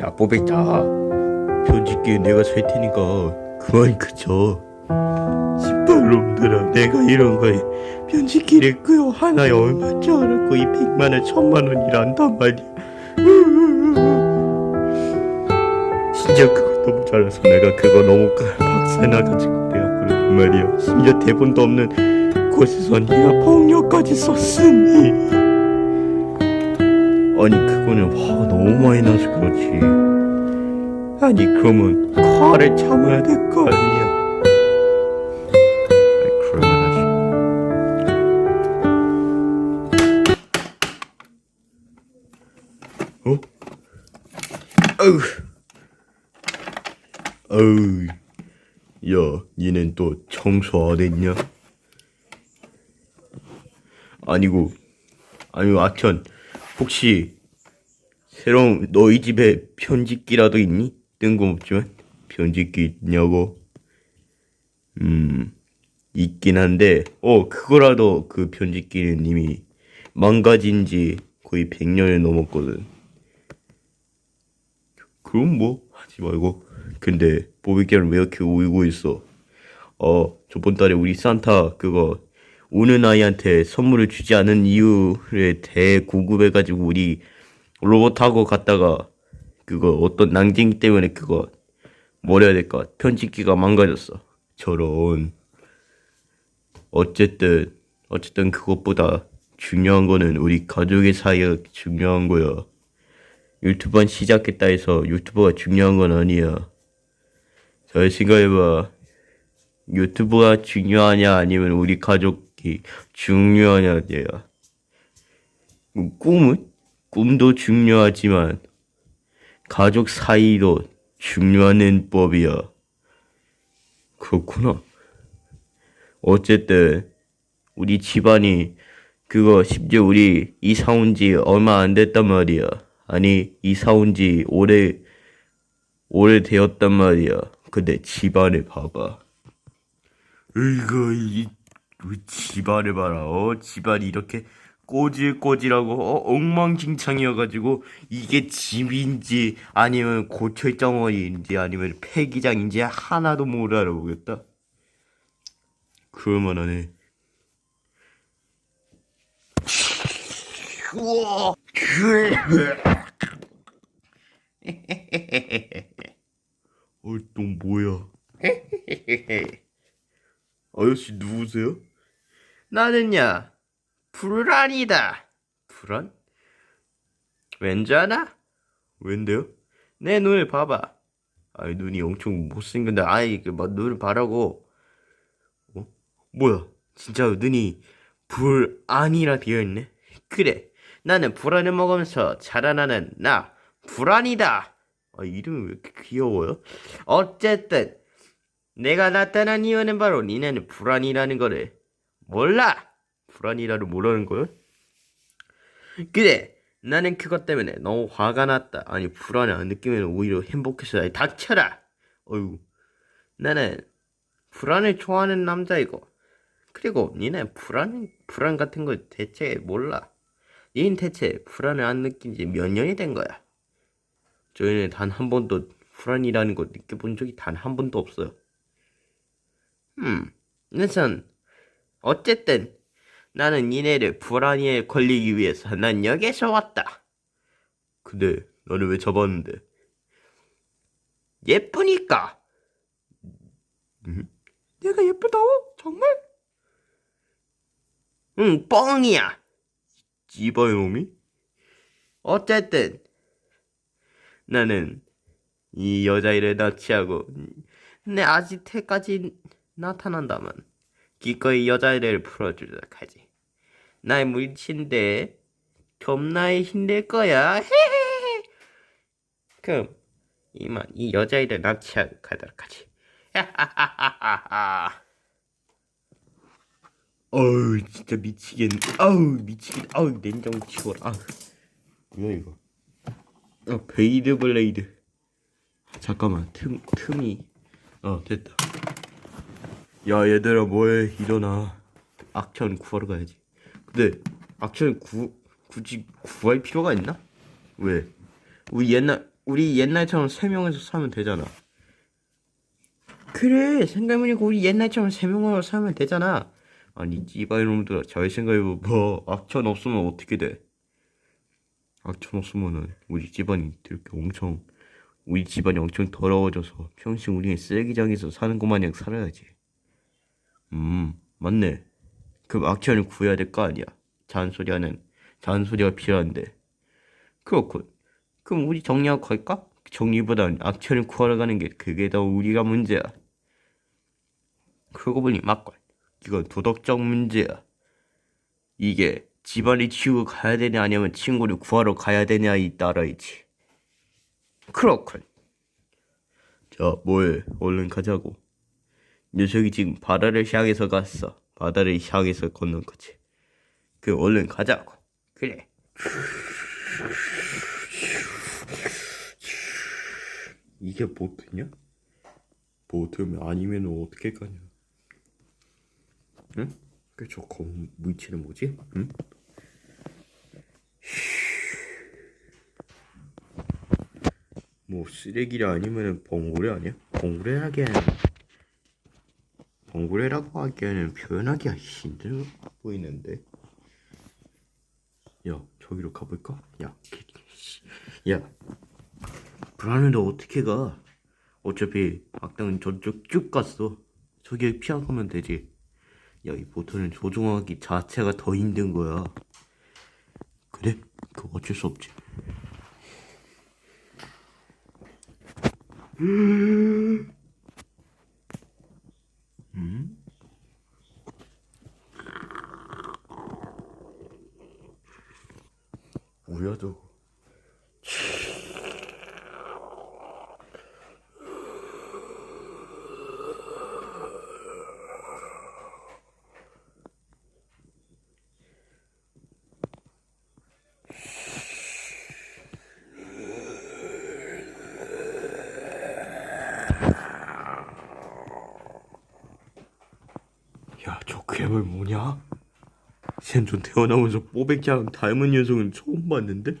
야 뽀백자. 편집기 내가 살 테니까 그만 그쳐. 씨발놈들아 내가 이런 거에 편집기를 끄요 하나에 얼마인 줄 알았고 이 백만원 천만원이란단 말이야. 심지어 그거 너무 잘해서 내가 그거 너무 박살나가지고 내가 그랬단 말이야. 심지어 대본도 없는 곳에서 네가 폭력까지 썼으니 아니 그거는 화가 너무 많이 나서 그렇지. 아니 그러면 화를 참아야 될 거 아니야? 그럴만하지 어? 어우 어우 야 니는 또 청소 안 했냐? 아니고 아니고 아천 혹시 새로운 너희 집에 편집기라도 있니? 뜬금없지만 편집기 있냐고? 음 있긴 한데 어 그거라도 그 편집기는 이미 망가진 지 거의 100년이 넘었거든. 그럼 뭐 하지 말고. 근데 보비견은 왜 이렇게 울고 있어? 어 저번 달에 우리 산타 그거 우는 아이한테 선물을 주지 않은 이유를 대구급해가지고 우리 로봇 타고 갔다가 그거 어떤 낭쟁이 때문에 그거 뭐라 해야 될까 편집기가 망가졌어. 저런. 어쨌든 어쨌든 그것보다 중요한 거는 우리 가족의 사이가 중요한 거야. 유튜브만 시작했다 해서 유튜버가 중요한 건 아니야. 잘 생각해봐. 유튜브가 중요하냐 아니면 우리 가족이 중요하냐야 뭐 꿈은? 꿈도 중요하지만 가족 사이도 중요한 법이야 그렇구나. 어쨌든 우리 집안이 그거 심지어 우리 이사 온 지 얼마 안 됐단 말이야. 아니 이사 온 지 오래 오래 되었단 말이야. 근데 집안을 봐봐. 이거 이 집안을 봐라. 어 집안이 이렇게 꼬질꼬질하고 어, 엉망진창이어가지고 이게 집인지 아니면 고철덩어리인지 아니면 폐기장인지 하나도 못 알아보겠다. 그럴만하네 우와 어또 뭐야? 아저씨 누구세요? 나는야 불안이다. 불안? 왠지 아나? 왠데요? 내 눈을 봐봐. 아이 눈이 엄청 못생긴데 아이 그막 눈을 봐라고. 어? 뭐야? 진짜 눈이 불안이라 되어 있네. 그래. 나는 불안을 먹으면서 자라나는 나 불안이다. 아 이름이 왜 이렇게 귀여워요? 어쨌든 내가 나타난 이유는 바로 니네는 불안이라는 거를 몰라. 불안이라를 모르는 거야? 그래. 나는 그것 때문에 너무 화가 났다. 아니 안 느끼면 오히려 행복해서 아니, 닥쳐라. 어휴. 나는 불안을 좋아하는 남자이고 그리고 니네 불안 불안 같은 걸 대체 몰라. 니는 대체 불안을 안 느낀 지 몇 년이 된 거야. 저희는 단 한 번도 불안이라는 걸 느껴본 적이 단 한 번도 없어요. 음, 우선 어쨌든 나는 니네를 불안이에 걸리기 위해서 난 여기서 왔다. 근데 너는 왜 잡았는데? 예쁘니까. 음? 내가 예쁘다고? 정말? 응, 뻥이야. 찌바용이? 어쨌든 나는 이 여자애를 납치하고 내 아지트까지 나타난다면 기꺼이 여자애를 풀어주도록 하지. 나의 물친데 겁나게 힘들 거야. 그럼 이만 이 여자애를 납치하고 가도록 하지. 하하하하하. 어우 진짜 미치겠네. 아우 미치겠. 아우 냉장 치워라. 아우 뭐야 이거? 어 베이드 블레이드. 잠깐만 틈 틈이 어 됐다. 야 얘들아 뭐해 일어나 악천 구하러 가야지 근데 악천 구 굳이 구할 필요가 있나? 왜? 우리 옛날 우리 옛날처럼 세 명에서 사면 되잖아. 그래 생각해보니까 우리 옛날처럼 세 명으로 살면 되잖아. 아니 찌바이놈들아 잘 생각해봐. 악천 없으면 어떻게 돼? 악천 없으면은 우리 집안이 이렇게 엄청 우리 집안이 엄청 더러워져서 평생 우리는 쓰레기장에서 사는 것 마냥 살아야지. 음 맞네. 그럼 악천을 구해야 될 거 아니야. 잔소리하는 잔소리가 필요한데. 그렇군. 그럼 우리 정리하고 갈까? 정리보단 악천을 구하러 가는 게 그게 더 우리가 문제야. 그러고 보니 맞걸. 이건 도덕적 문제야. 이게 집안을 치우고 가야 되냐 아니면 친구를 구하러 가야 되냐에 따라이지. 그렇군. 자, 뭐해? 얼른 가자고. 녀석이 지금 바다를 향해서 갔어. 바다를 향해서 걷는 거지. 그 얼른 가자고. 그래. 이게 보트냐? 보트면 아니면 어떻게 가냐? 응? 그저 검 물체는 뭐지? 응? 뭐 쓰레기라 아니면은 봉고래 아니야? 봉고래라기에는 봉고래라고 하기에는 표현하기가 힘들어 보이는데. 야 저기로 가볼까? 야. 야, 불안해 너 어떻게 가? 어차피 악당은 저쪽 쭉 갔어. 저기 피하가면 되지. 야, 이 보트는 조종하기 자체가 더 힘든 거야. 그래? 그거 어쩔 수 없지. 저거? 야, 저 괴물 뭐냐? 생존 태어나면서 뽀백이랑 닮은 녀석은 처음 봤는데?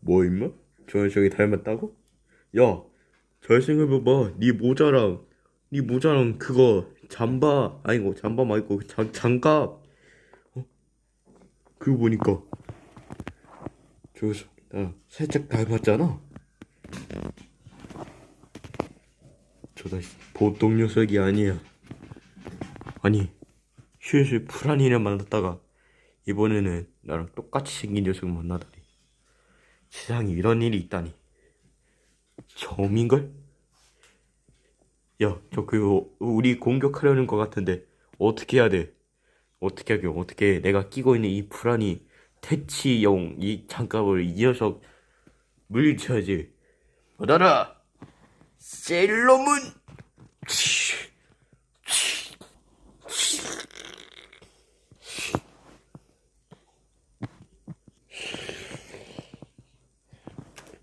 뭐 임마? 저 녀석이 닮았다고? 야, 잘 생각해봐봐. 네 모자랑 네 모자랑 그거 잠바 아니고 잠바 말고 그 장, 장갑 어? 그거 보니까 저 녀석 나 살짝 닮았잖아 저다 보통 녀석이 아니야 아니 슬슬 불안이를 만났다가 이번에는 나랑 똑같이 생긴 녀석을 만나다니 세상에 이런 일이 있다니 처음인걸? 야, 저 그거 우리 공격하려는 것 같은데 어떻게 해야 돼? 어떻게 하게? 어떻게 해? 내가 끼고 있는 이 불안이 퇴치용 이 장갑을 이 녀석 물리쳐야지. 받아라, 셀러문.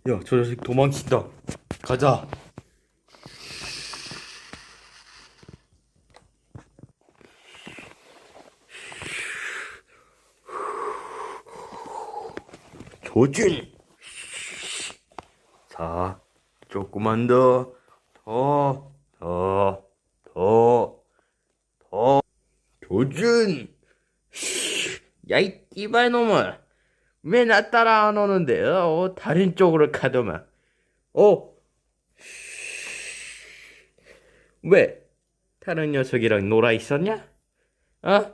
야, 저 자식 도망친다. 가자. 조준. 자, 조금만 더, 더, 더, 더, 더. 조준. 야, 이 띠발놈아. 왜 나 따라 안 오는데? 어, 다른 쪽으로 가더만. 어? 왜? 다른 녀석이랑 놀아 있었냐? 어?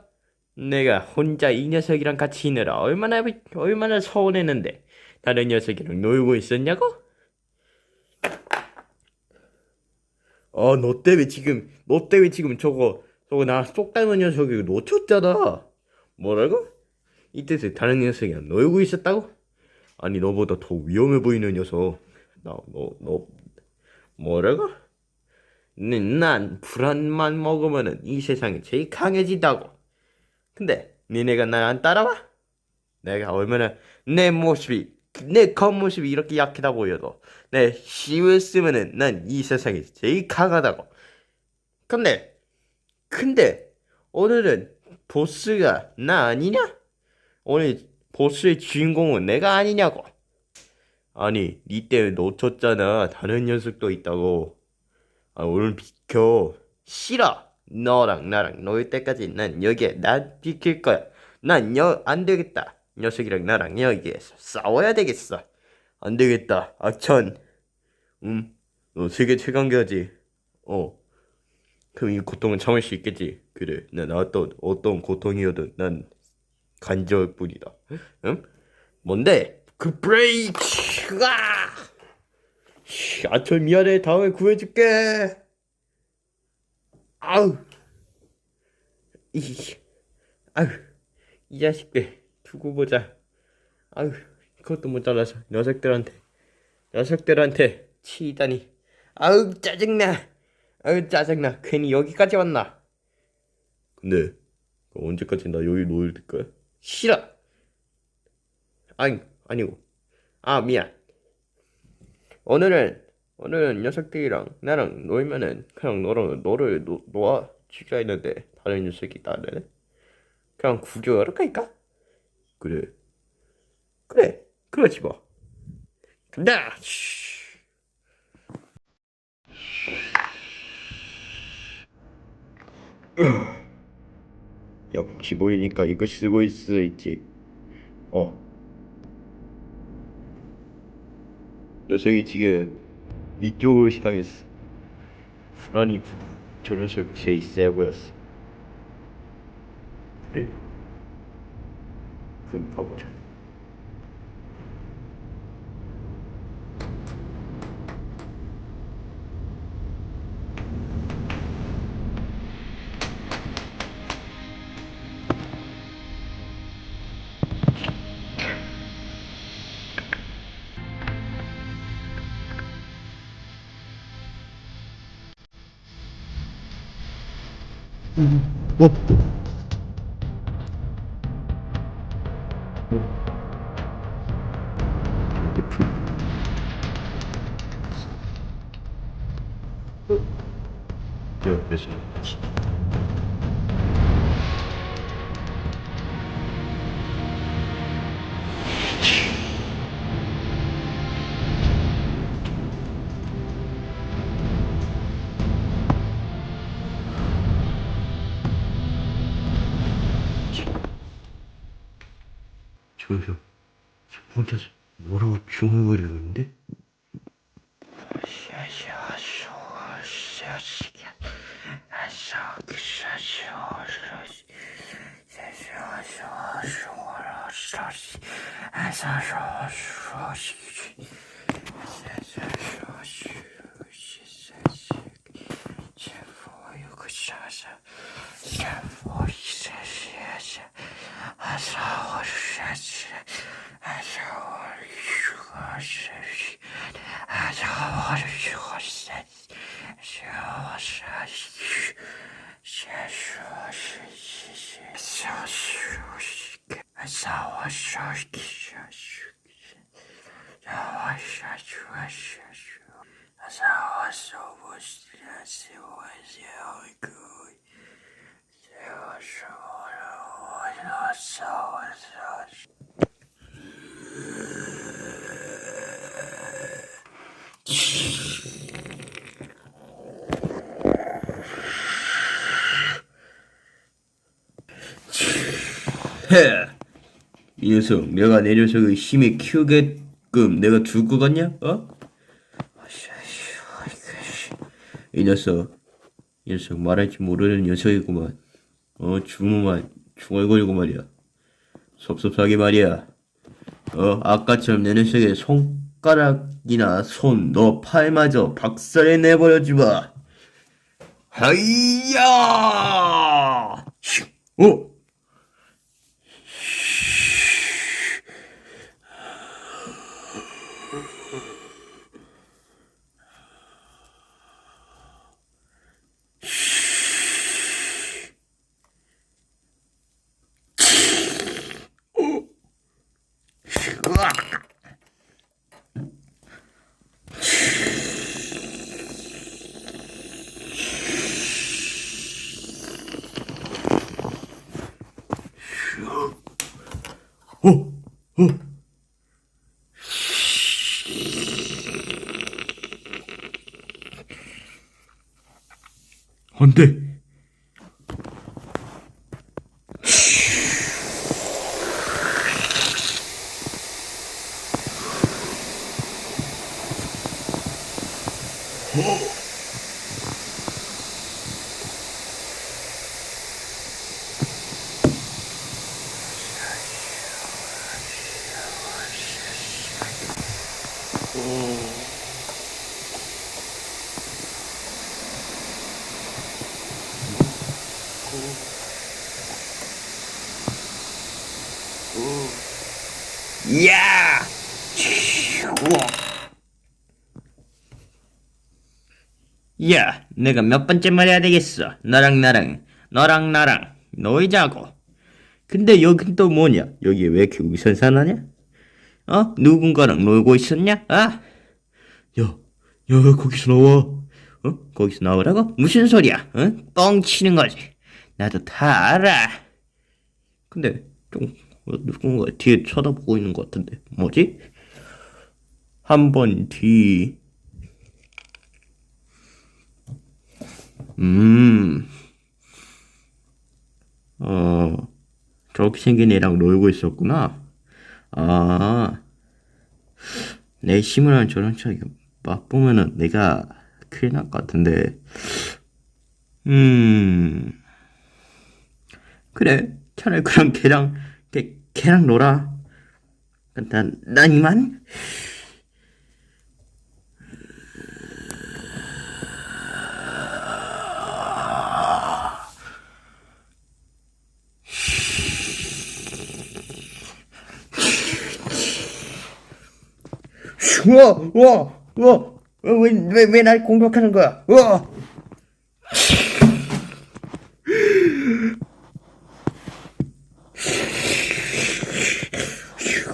내가 혼자 이 녀석이랑 같이 있느라 얼마나 얼마나 서운했는데 다른 녀석이랑 놀고 있었냐고? 어, 너 때문에 지금 너 때문에 지금 저거 저거 나 쏙 닮은 녀석이 놓쳤잖아. 뭐라고? 이때서 다른 녀석이랑 놀고 있었다고? 아니 너보다 더 위험해 보이는 녀석. 나 너너 뭐라고? 네, 난 불안만 먹으면은 이 세상에 제일 강해진다고. 근데 니네가 날 안 따라와? 내가 얼마나 내 모습이 내 겉모습이 이렇게 약하다 보여도 내 힘을 쓰면은 난 이 세상에 제일 강하다고. 근데 근데 오늘은 보스가 나 아니냐? 오늘 보스의 주인공은 내가 아니냐고. 아니, 니 때문에 놓쳤잖아. 다른 녀석도 있다고. 아, 오늘 비켜. 싫어. 너랑 나랑 놀 때까지 난 여기에 난 비킬 거야. 난 여, 안 되겠다. 녀석이랑 나랑 여기에서 싸워야 되겠어. 안 되겠다. 악천. 음, 너 세계 최강자지. 어. 그럼 이 고통은 참을 수 있겠지. 그래. 난 어떤, 어떤 고통이어도 난 간절 뿐이다. 응? 뭔데? 그 브레이크! 아! 아철 미안해. 다음에 구해줄게. 아우. 이, 아우. 이 자식들. 두고 보자. 아우. 그것도 모자라서 녀석들한테. 녀석들한테 치다니. 아우, 짜증나. 아우, 짜증나. 괜히 여기까지 왔나. 근데, 언제까지 나 여기 놓을 거야? 싫어. 아니, 아니고. 아, 미안. 오늘은, 오늘은 녀석들이랑 나랑 놀면은 그냥 너를, 너를 놓, 놓아 죽여 했는데 다른 녀석이 나를 그냥 구경하러 갈까? 그래. 그래. 그러지 뭐. 간다! 쉬. 역시 보이니까 이거 쓰고 있을 수 있지. 어. 녀석이 지금 이쪽으로 향했어. 아니, 저 녀석 제일 세 보였어. 그래. 그럼 가보자. 어? 저, 혼자서 뭐라고 중얼거리는데? 嘘嘘嘘嘘嘘嘘 헤! 이 녀석, 내가 내 녀석을 힘에 키우게끔 내가 둘 것 같냐? 어? 이 녀석, 이 녀석 말할 줄 모르는 녀석이구만. 어, 주무만 중얼거리고 말이야. 섭섭하게 말이야. 어, 아까처럼 내 녀석의 손가락이나 손, 너 팔마저 박살내 내버려 주마. 하이야! 어? 헌데? 야! 우와. 야, 내가 몇 번째 말해야 되겠어. 너랑 나랑, 너랑 나랑 놀자고. 근데 여긴 또 뭐냐? 여기 왜 이렇게 우선산하냐? 어? 누군가랑 놀고 있었냐? 아? 야, 야, 거기서 나와. 어? 거기서 나오라고? 무슨 소리야? 어? 뻥치는 거지. 나도 다 알아. 근데 좀 어, 누군가 뒤에 쳐다보고 있는 것 같은데 뭐지? 한 번 뒤. 음. 어. 저렇게 생긴 애랑 놀고 있었구나. 아. 내 힘을 저런 척 맛보면은 내가 큰일 날 것 같은데. 음. 그래. 차라리 그럼 걔랑 걔, 걔랑 놀아. 난, 난 이만? 우와, 우와, 우와, 왜, 왜, 왜 날 공격하는 거야? 우와!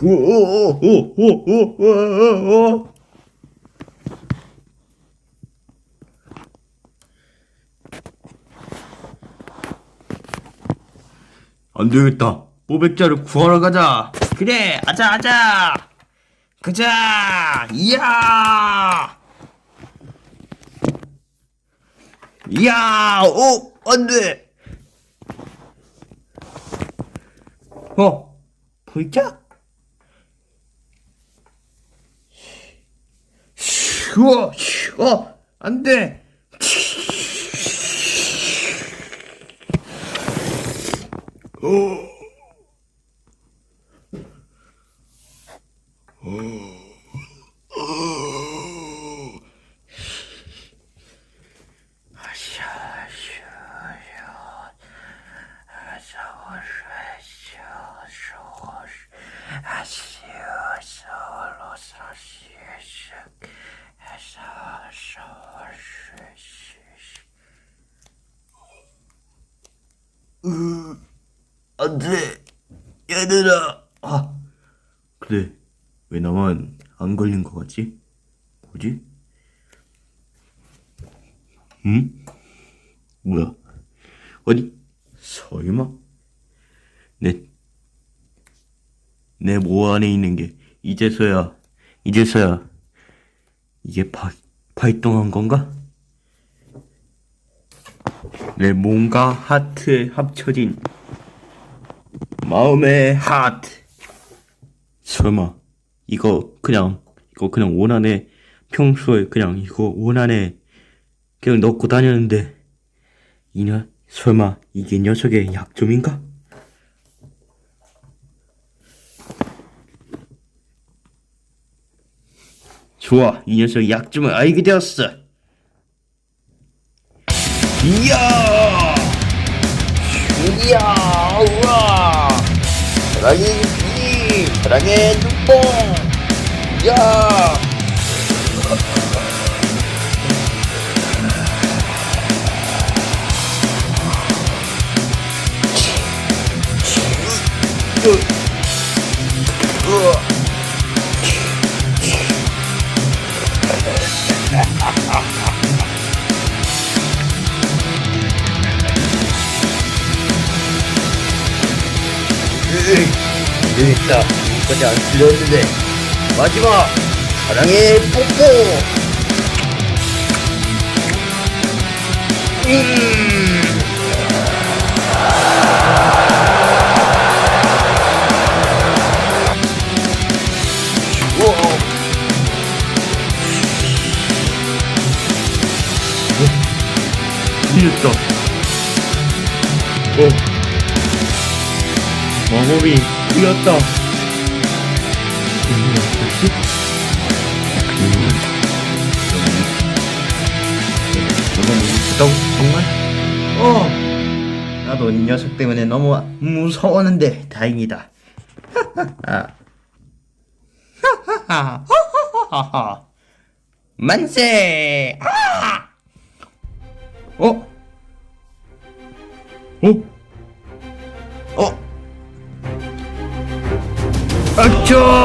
어, 어, 어, 안 되겠다. 뽀백자를 구하러 가자. 그래, 아자, 아자. 가자. 이야. 이야, 오, 안 돼. 어, 보이자? 더워 쉬워 안돼 오. 오. 안 돼. 얘들아. 아. 그래. 왜 나만 안 걸린 거 같지? 뭐지? 응? 뭐야? 어디? 설마? 내, 내 모 안에 있는 게 이제서야, 이제서야 이게 발, 발동한 건가? 내 몸과 하트에 합쳐진 마음의 하트. 설마 이거 그냥 이거 그냥 원안에 평소에 그냥 이거 원안에 그냥 넣고 다녔는데 이녀 설마 이게 녀석의 약점인가? 좋아 이 녀석의 약점을 알게 되었어 이야 이야 우와 lagi di Perangai Jumpa Ya yeah. 재밌다 아직까지 안 풀렸는데 마지막 사랑의 뽀뽀 음. 이겼다. 어. 음, 뭐지? 너무 무섭다고 정말? 어. 나도 이 녀석 때문에 너무 무서웠는데 다행이다. 만세! 아! 어? 어? 어? 아차!